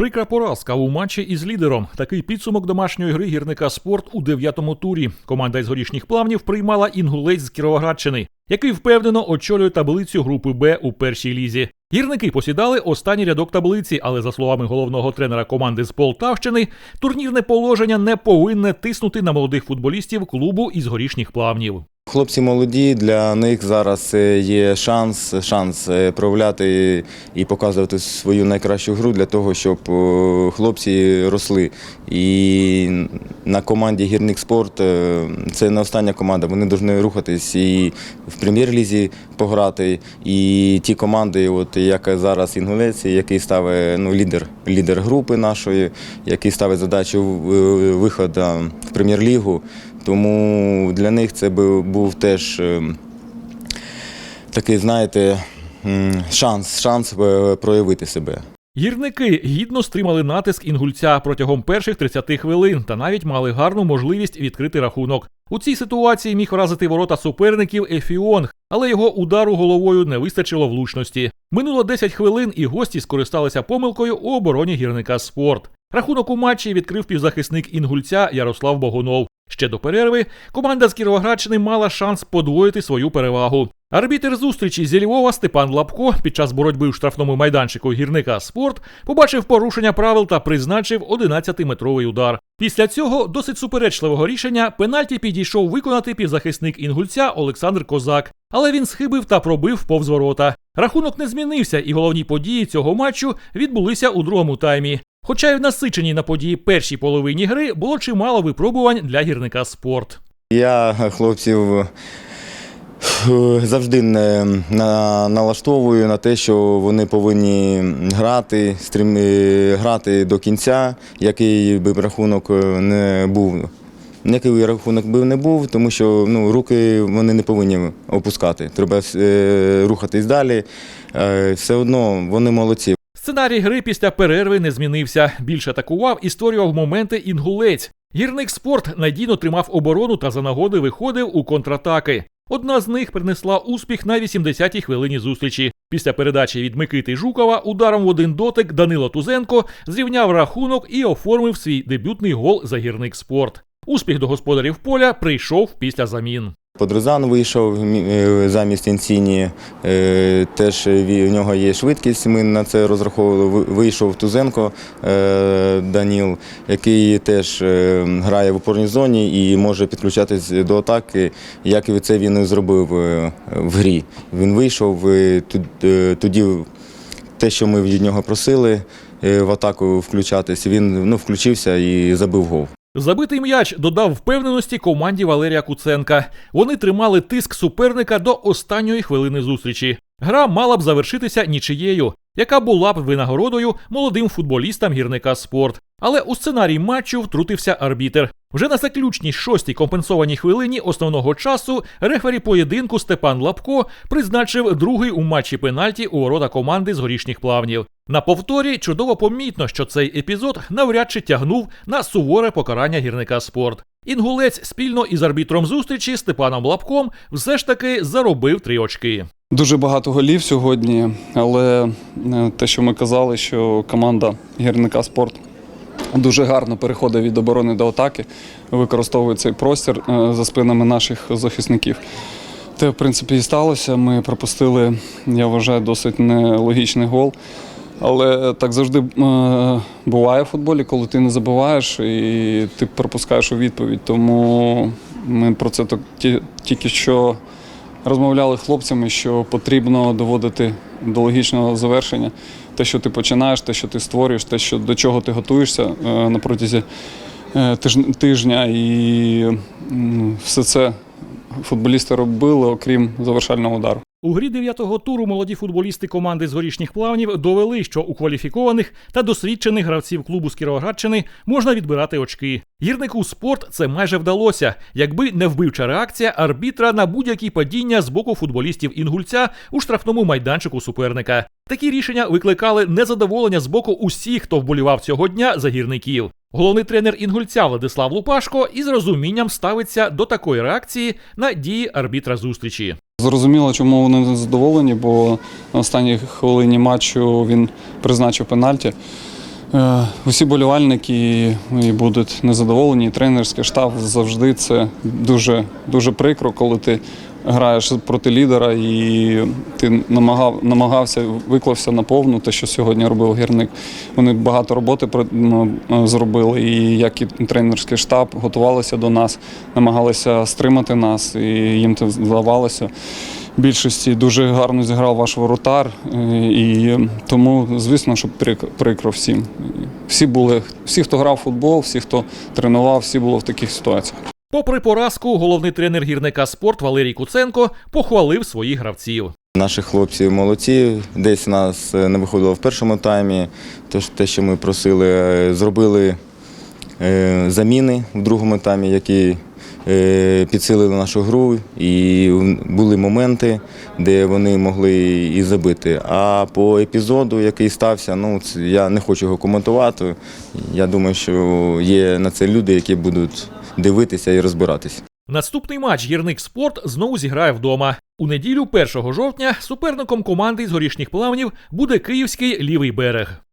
Прикра поразка у матчі із лідером. Такий підсумок домашньої гри гірника спорт у дев'ятому турі. Команда із горішніх плавнів приймала інгулець з Кіровоградщини, який впевнено очолює таблицю групи Б у першій лізі. Гірники посідали останній рядок таблиці, але за словами головного тренера команди з Полтавщини, турнірне положення не повинне тиснути на молодих футболістів клубу із горішніх плавнів. Хлопці молоді, для них зараз е, є шанс, шанс е, проявляти і показувати свою найкращу гру для того, щоб хлопці росли. І на команді Гірник Спорт е, це не остання команда. Вони повинні рухатись і в прем'єр-лізі пограти. І ті команди, от як зараз Інгулець, який ставить ну, лідер, лідер групи нашої, який ставить задачу виходу в прем'єр-лігу. Тому для них це був теж е, такий, знаєте, шанс, шанс е, проявити себе. Гірники гідно стримали натиск інгульця протягом перших 30 хвилин та навіть мали гарну можливість відкрити рахунок. У цій ситуації міг вразити ворота суперників Ефіонг, але його удару головою не вистачило влучності. Минуло 10 хвилин, і гості скористалися помилкою у обороні гірника спорт. Рахунок у матчі відкрив півзахисник інгульця Ярослав Богунов. Ще до перерви команда з Кіровоградщини мала шанс подвоїти свою перевагу. Арбітер зустрічі зі Львова Степан Лапко під час боротьби у штрафному майданчику гірника спорт побачив порушення правил та призначив 11-метровий удар. Після цього досить суперечливого рішення пенальті підійшов виконати півзахисник інгульця Олександр Козак, але він схибив та пробив повз ворота. Рахунок не змінився, і головні події цього матчу відбулися у другому таймі. Хоча й в насиченій на події першій половині гри було чимало випробувань для гірника спорт. Я хлопців е, завжди не на, налаштовую на те, що вони повинні грати, стрім, е, грати до кінця, який би рахунок е, не був. Який рахунок би не був, тому що ну, руки вони не повинні опускати. Треба рухатись далі. Все одно вони молодці. Сценарій гри після перерви не змінився. Більше атакував і створював моменти інгулець. Гірник спорт надійно тримав оборону та за нагоди виходив у контратаки. Одна з них принесла успіх на 80-й хвилині зустрічі. Після передачі від Микити Жукова ударом в один дотик Данило Тузенко зрівняв рахунок і оформив свій дебютний гол за гірник спорт. Успіх до господарів поля прийшов після замін. Подрузан вийшов е, замість Інсіні. Е, Теж в нього є швидкість. Ми на це розраховували. Вийшов Тузенко е, Даніл, який теж грає в опорній зоні і може підключатись до атаки, як і це він і зробив в грі. Він вийшов тоді. Те, що ми від нього просили в атаку включатись, він ну, включився і забив гол. Забитий м'яч додав впевненості команді Валерія Куценка. Вони тримали тиск суперника до останньої хвилини зустрічі. Гра мала б завершитися нічиєю, яка була б винагородою молодим футболістам гірника спорт. Але у сценарій матчу втрутився арбітер. Вже на заключній шостій компенсованій хвилині основного часу рефері поєдинку Степан Лапко призначив другий у матчі пенальті у ворота команди з горішніх плавнів. На повторі чудово помітно, що цей епізод навряд чи тягнув на суворе покарання гірника спорт. Інгулець спільно із арбітром зустрічі Степаном Лапком все ж таки заробив три очки. Дуже багато голів сьогодні, але е, те, що ми казали, що команда гірника спорт дуже гарно переходить від оборони до атаки, використовує цей простір е, за спинами наших захисників. Те, в принципі, і сталося. Ми пропустили, я вважаю, досить нелогічний гол. Але так завжди е, буває в футболі, коли ти не забуваєш і ти пропускаєш у відповідь. Тому ми про це так ті- тільки що розмовляли хлопцями, що потрібно доводити до логічного завершення те, що ти починаєш, те, що ти створюєш, те, що до чого ти готуєшся е, на протязі е, тижн- тижня, і все це футболісти робили, окрім завершального удару. У грі дев'ятого туру молоді футболісти команди з горішніх плавнів довели, що у кваліфікованих та досвідчених гравців клубу з Кіровоградщини можна відбирати очки. Гірнику спорт це майже вдалося, якби не вбивча реакція арбітра на будь-які падіння з боку футболістів інгульця у штрафному майданчику суперника. Такі рішення викликали незадоволення з боку усіх, хто вболівав цього дня за гірників. Головний тренер інгульця Владислав Лупашко із розумінням ставиться до такої реакції на дії арбітра зустрічі. Зрозуміло, чому вони не задоволені, бо на останній хвилині матчу він призначив пенальті. Е, Усі болівальники будуть незадоволені. Тренерський штаб завжди це дуже, дуже прикро, коли ти граєш проти лідера і ти намагав, намагався, виклався на повну, те, що сьогодні робив гірник. Вони багато роботи зробили, і як і тренерський штаб готувалися до нас, намагалися стримати нас, і їм це вдавалося більшості дуже гарно зіграв ваш воротар, і тому, звісно, що прик- прикро всім. Всі були, всі, хто грав в футбол, всі, хто тренував, всі були в таких ситуаціях. Попри поразку, головний тренер гірника спорт Валерій Куценко похвалив своїх гравців. Наші хлопці молодці, десь нас не виходило в першому таймі. Тож те, що ми просили, е, зробили е, заміни в другому таймі, які е, підсилили нашу гру, і були моменти, де вони могли і забити. А по епізоду, який стався, ну я не хочу його коментувати. Я думаю, що є на це люди, які будуть дивитися і розбиратись. Наступний матч гірник спорт знову зіграє вдома. У неділю, 1 жовтня, суперником команди з горішніх плавнів буде київський лівий берег.